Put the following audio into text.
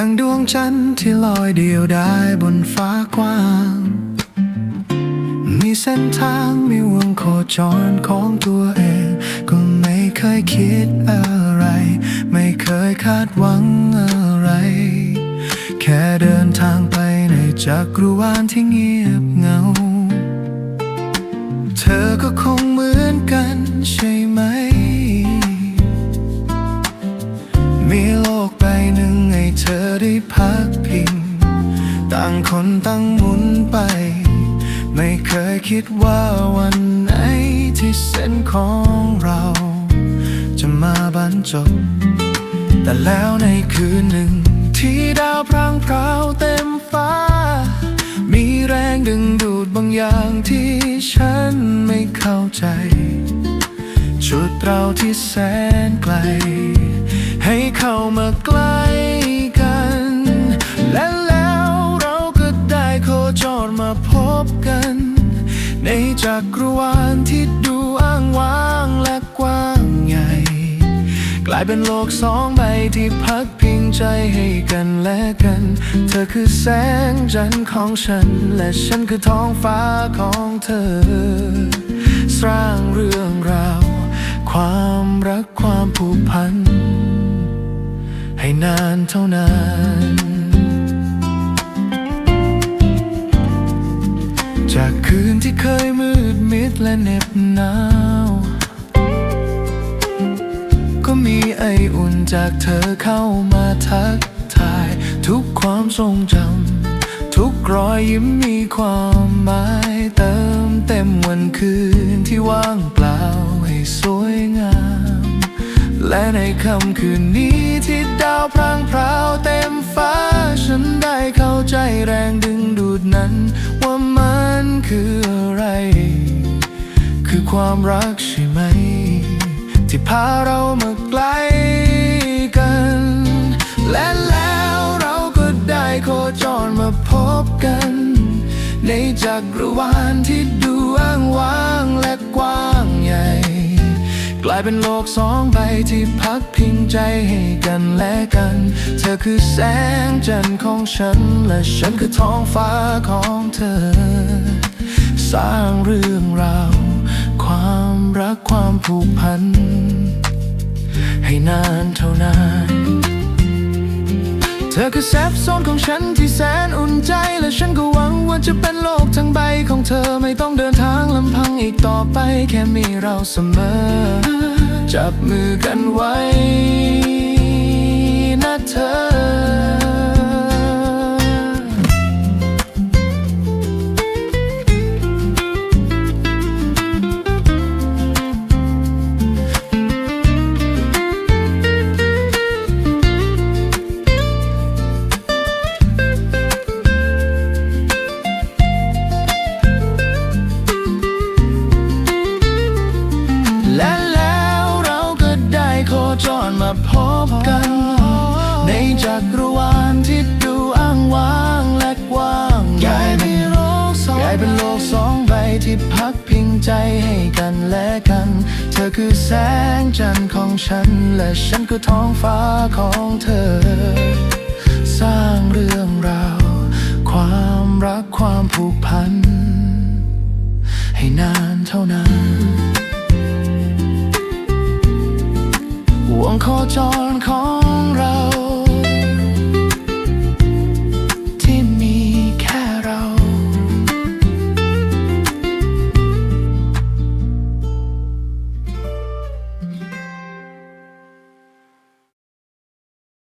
ังดวงจันทร์ที่ลอยเดียวได้บนฟ้ากว้าง มีเส้นทางมีวงโคจรของตัวเอง ก็ไม่เคยคิดอะไร ไม่เคยคาดหวังอะไร แค่เดินทางไปในจักรวาลที่เงียบเหงา เธอก็คงเหมือนกันใช่ไหม ต่างหมุนไป ไม่เคยคิดว่าวันไหนที่เส้นของเรา จะมาบรรจบ แต่แล้วในคืนหนึ่ง ที่ดาวพรางพราวเต็มฟ้า มีแรงดึงดูดบางอย่างที่ฉันไม่เข้าใจชุดเราที่แสนไกล ให้เข้ามาใกล้ บกัน ในจักรวาลที่ดูอ้างว้างและกว้างใหญ่ กลายเป็นโลกสองใบที่พักพิงใจให้กันและกัน เธอคือแสงจันทร์ของฉัน และฉันคือท้องฟ้าของเธอ สร้างเรื่องราว ความรักความผูกพัน ให้นานเท่านาน จากคืนที่เคยมืดมิดและเหน็บหนาว ก็มีไออุ่นจากเธอเข้ามาทักทาย ทุกความทรงจำทุกรอยยิ้มมีความหมายเติมเต็มวันคืนที่ว่างเปล่าให้สวยงาม และในค่ำคืนนี้ที่ดาวพรางพราวเต็มฟ้า ฉันได้เข้าใจแรงดึงดูดนั้น คืออะไร คือความรักใช่ไหม ที่พาเรามาใกล้กัน และแล้วเราก็ได้โคจรมาพบกัน ในจักรวาลที่ดูอ้างว้างและกว้างใหญ่ กลายเป็นโลกสองใบที่พักพิงใจให้กันและกัน เธอคือแสงจันทร์ของฉัน และฉันคือท้องฟ้าของเธอ สร้างเรื่องราว ความรักความผูกพัน ให้นานเท่านาน เธอคือแซฟโซนของฉันที่แสนอุ่นใจ และฉันก็หวังว่าจะเป็นโลกทั้งใบของเธอไม่ต้องเดินทางลำพังอีกต่อไป แค่มีเราเสมอ จับมือกันไว้ จักรวาลที่ดูอ้างว้างและกว้างใหญ่เป็นโลกสองกลายเป็นโลกสองใบที่พักพิงใจให้กันและกัน เธอคือแสงจันทร์ของฉัน และฉันคือท้องฟ้าของเธอ สร้างเรื่องราว ความรักความผูกพัน ให้นานเท่านานวงโคจรของ